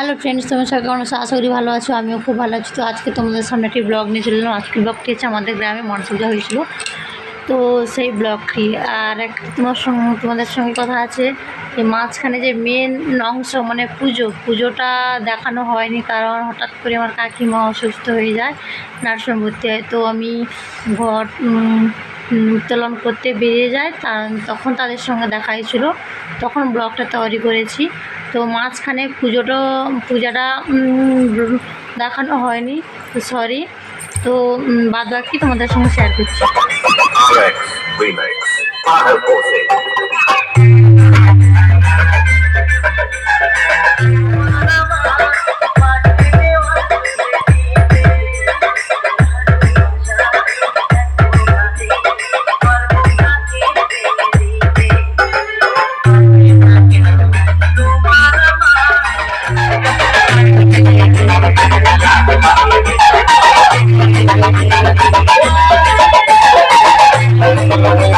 Hello friends তোমার সবাই কেমন আছো? আশা করি ভালো আছো, আমিও খুব ভালো আছি। তো আজকে তোমাদের সামনে একটি ব্লগ নিয়ে চলে এলাম। আজকের ব্লগটি হচ্ছে আমাদের গ্রামে মনসা হয়েছিল। তো সেই ব্লগটি আর এক তোমার সঙ্গে তোমাদের সঙ্গে কথা আছে যে মাঝখানে যে মেন অংশ মানে পুজো, পুজোটা দেখানো হয়নি কারণ হঠাৎ করে আমার কাকিমা অসুস্থ হয়ে যায় নার্সিং ভর্তি হয়। তো আমি ঘর উত্তোলন করতে বেরিয়ে যায় তখন তাদের সঙ্গে দেখা হয়েছিল। তখন ব্লগটা তৈরি করেছি। তো মাঝখানে পুজোটা, পূজাটা দেখানো হয়নি তো সরি তো বাদ বাকি তোমাদের সঙ্গে শেয়ার করছি।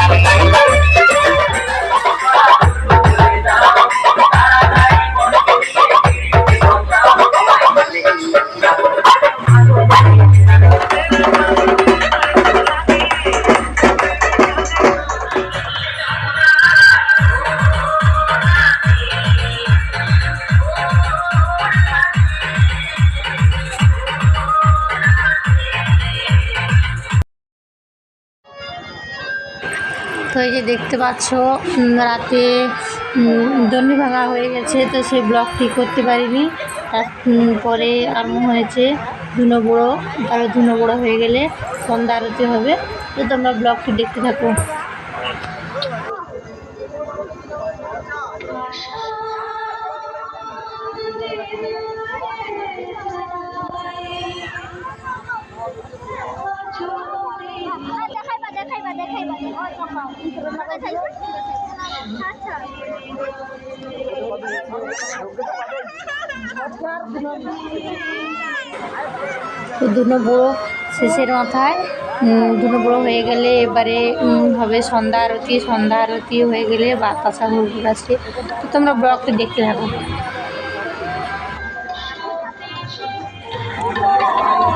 Thank you. তো এই যে দেখতে পাচ্ছ রাতে দণ্ডি ভাঙা হয়ে গেছে, তো সেই ব্লগটি করতে পারিনি। তারপরে আরম্ভ হয়েছে ধুনো বড়ো তারপরে ধুনো বড়ো হয়ে গেলে সন্ধ্যা আরতি হবে। তো তোমরা ব্লগটি দেখতে থাকো। তো বড়ো শেষের মাথায় দুনো বড়ো হয়ে গেলে এবারে হবে সন্ধ্যা আরতি। সন্ধ্যা আরতি হয়ে গেলে বাতাসা হুড় আসছে তো তোমরা ব্লগটি দেখতে থাকো।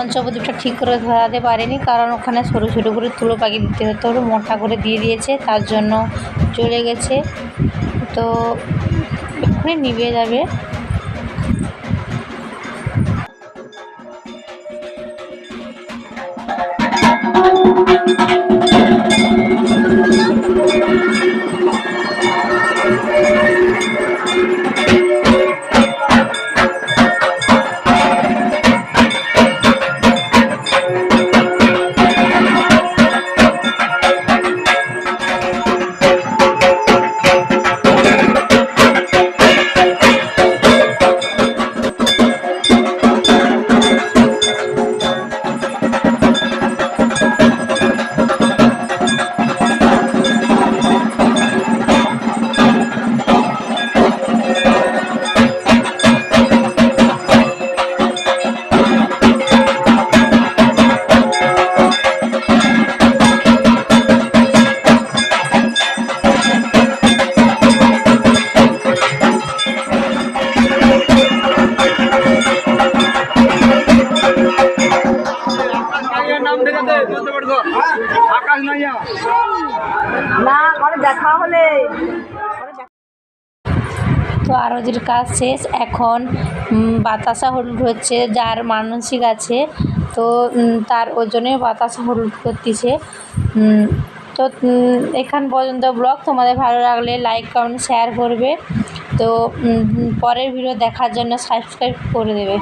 পঞ্চবদ্বীপটা ঠিক করে ধরাতে পারেনি, কারণ ওখানে সরু সরু করে তুলো পাখি দিতে হতো, ওটা মোটা করে দিয়ে দিয়েছে, তার জন্য চলে গেছে। তো এক্ষুনি নিভে যাবে। তো আরতির কাজ শেষ। এখন বাতাসা হলুদ হচ্ছে, যার মানসিক আছে। তো তার ওজনে বাতাসা হলুদ করতেছে। তো এখান পর্যন্ত ব্লগ। তোমাদের ভালো লাগলে লাইক, কমেন্ট, শেয়ার করবে। তো পরের ভিডিও দেখার জন্য সাবস্ক্রাইব করে দেবে।